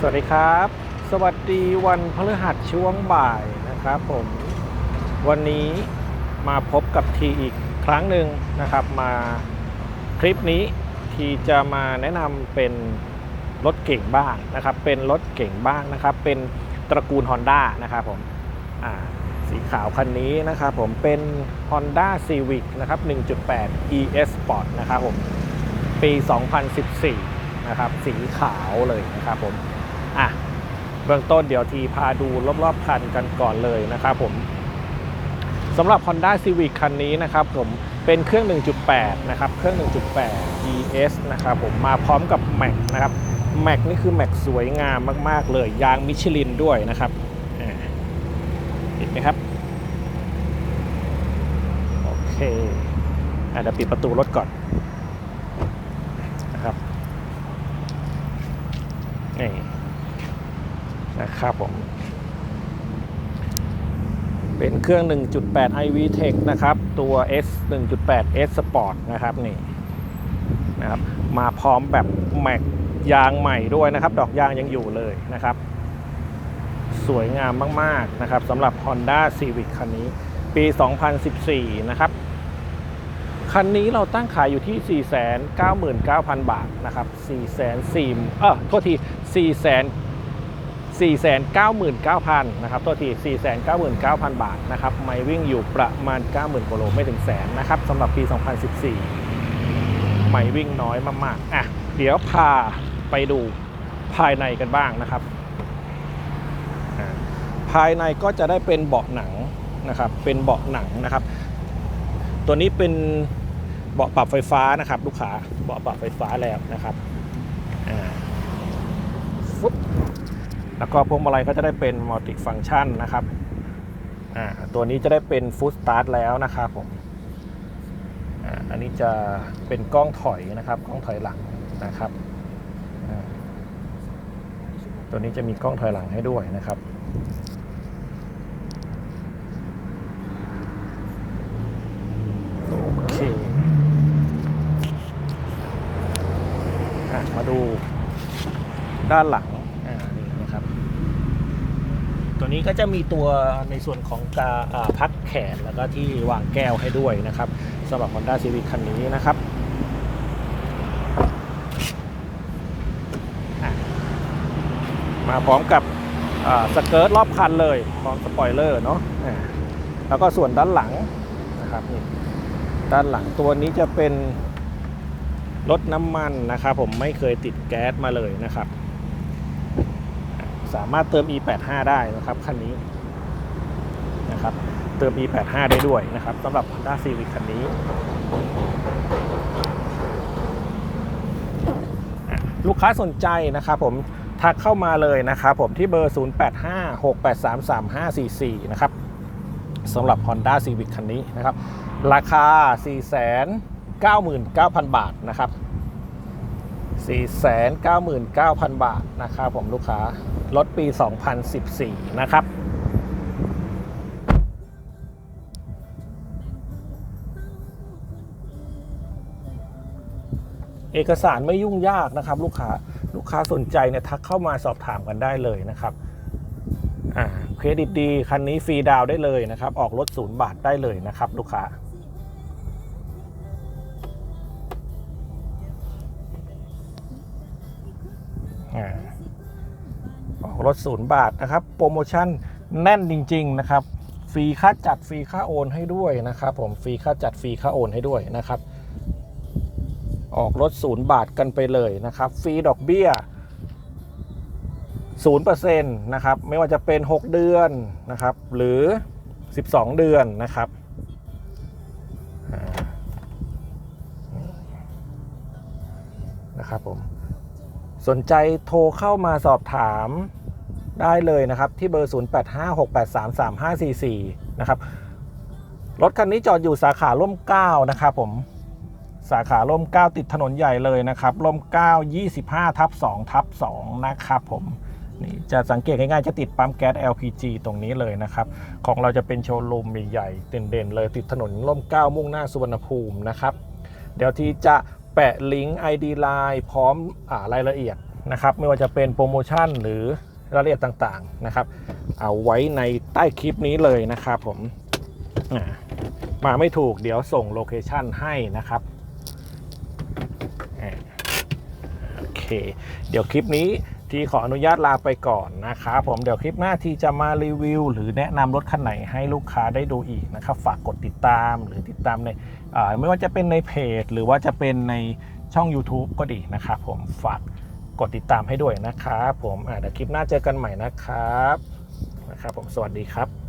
สวัสดีครับ สวัสดีวันพฤหัสช่วงบ่ายนะครับผม วันนี้มาพบกับทีอีกครั้งหนึ่งนะครับ มาคลิปนี้ทีจะมาแนะนำเป็นรถเก่งบ้างนะครับ เป็นรถเก่งบ้างนะครับ เป็นตระกูล Honda นะครับผมอ่าสีขาวคันนี้นะครับผมเป็น Honda Civic นะครับ 1.8 ES Sport นะครับผม ปี 2014นะครับ สีขาวเลยนะครับผม อะเบื้องต้นเดี๋ยวทีพาดูรอบๆคันกันก่อนเลยนะครับผมสำหรับ Honda Civic คันนี้นะครับผมเป็นเครื่อง 1.8 นะครับ เครื่อง 1.8 GS นะครับผมมาพร้อมกับ Mac นะครับ Mac นี่คือ Mac สวยงามมาก ๆ เลย ยางมิชลินด้วยนะครับเห็นไหมครับ โอเคเดี๋ยวปิดประตูรถก่อน นะครับนี่ นะครับผม เป็นเครื่อง 1.8 iV Tech นะครับ ตัว S 1.8 S Sport นะครับนี่นะครับ มาพร้อมแบบแม็กยางใหม่ด้วยนะครับ ดอกยางยังอยู่เลยนะครับ สวยงามมาก ๆ นะครับสำหรับ Honda Civic คันนี้ ปี 2014 นะครับคันนี้เราตั้งขายอยู่ที่ 499,000 บาทนะครับ 4 4 0 0เออโทษที4 4 499,000นะครับโทษที499,000 บาทนะครับไม่วิ่งอยู่ประมาณ 90,000กิโลไม่ถึงแสนนะครับสำหรับปี 2014 ไม่วิ่งน้อยมากๆอะเดี๋ยวพาไปดูภายในกันบ้างนะครับอ่าภายในก็จะได้เป็นเบาะหนังนะครับเป็นเบาะหนังนะครับ ตัวนี้เป็นเบาะปรับไฟฟ้านะครับ ลูกค้าเบาะปรับไฟฟ้าแล้วนะครับอ่าฟึบ แล้วก็พวงมาลัยก็จะได้เป็นมัลติฟังชันนะครับอ่าตัวนี้จะได้เป็นฟู d สตาร์ทแล้วนะครับผมอ่าอันนี้จะเป็นกล้องถอยนะครับกล้องถอยหลังนะครับอ่าตัวนี้จะมีกล้องถอยหลังให้ด้วยนะครับโอเคอะมาดูด้านหลัง ตัวนี้ก็จะมีตัวในส่วนของกาอ่าพักแขนแล้วก็ที่วางแก้วให้ด้วยนะครับสำหรับ Honda Civic คันนี้นะครับมาพร้อมกับสเกิร์ตรอบคันเลยพร้อมสปอยเลอร์เนาะแล้วก็ส่วนด้านหลังนะครับนี่ด้านหลังตัวนี้จะเป็นรถน้ำมันนะครับ ผมไม่เคยติดแก๊สมาเลยนะครับ สามารถเติม E85 ได้นะครับคันนี้นะครับเติม E85 ได้ด้วยนะครับสำหรับ Honda Civic คันนี้ ลูกค้าสนใจนะครับผมทักเข้ามาเลยนะครับผมที่เบอร์ 0856833544 นะครับสำหรับ Honda Civic คันนี้นะครับ ราคา 499,000 บาทนะครับ 499,000 บาทนะครับผมลูกค้ารถปี 2014 นะครับ เอกสารไม่ยุ่งยากนะครับ ลูกค้าลูกค้าสนใจเนี่ยทักเข้ามาสอบถามกันได้เลยนะครับเครดิตดี คันนี้ฟรีดาวได้เลยนะครับ ออกรถศูนย์บาทได้เลยนะครับ ลูกค้า ออกรถศูนย์บาทนะครับ โปรโมชั่นแน่นจริง ๆ นะครับ ฟรีค่าจัดฟรีค่าโอนให้ด้วยนะครับ ผมฟรีค่าจัดฟรีค่าโอนให้ด้วยนะครับ ออกรถศูนย์บาทกันไปเลยนะครับ ฟรีดอกเบี้ย0%นย์เปอร์เซ็นต์นะครับ ไม่ว่าจะเป็น 6 เดือนนะครับ หรือ 12 เดือนนะครับนะครับผม สนใจโทรเข้ามาสอบถามได้เลยนะครับ ที่เบอร์ 0856833544 นะครับ รถคันนี้จอดอยู่สาขาร่มเก้านะครับผมสาขาร่มเก้าติดถนนใหญ่เลยนะครับร่มเก้า25ทับ2ทับ2นะครับผมนี่จะสังเกตง่ายๆจะติดปั๊มแก๊ส LPG ตรงนี้เลยนะครับ ของเราจะเป็นโชว์รูมใหญ่ๆเด่นๆเลยติดถนนร่มเก้ามุ่งหน้าสุวรรณภูมินะครับ เดี๋ยวที่จะ แปะลิงก์ ID Line พร้อมอารายละเอียดนะครับ ไม่ว่าจะเป็นโปรโมชั่นหรือรายละเอียดต่างๆนะครับ เอาไว้ในใต้คลิปนี้เลยนะครับผมมาไม่ถูกเดี๋ยวส่งโลเคชันให้นะครับโอเค เดี๋ยวคลิปนี้ ทีขออนุญาตลาไปก่อนนะครับผมเดี๋ยวคลิปหน้าทีจะมารีวิว หรือแนะนำรถคันไหนให้ลูกค้าได้ดูอีกนะครับ ฝากกดติดตามหรือติดตามในไม่ว่าจะเป็นในเพจ หรือว่าจะเป็นในช่อง YouTube ก็ดีนะครับผมฝากกดติดตามให้ด้วยนะครับผมเดี๋ยวคลิปหน้าเจอกันใหม่นะครับนะครับผมสวัสดีครับ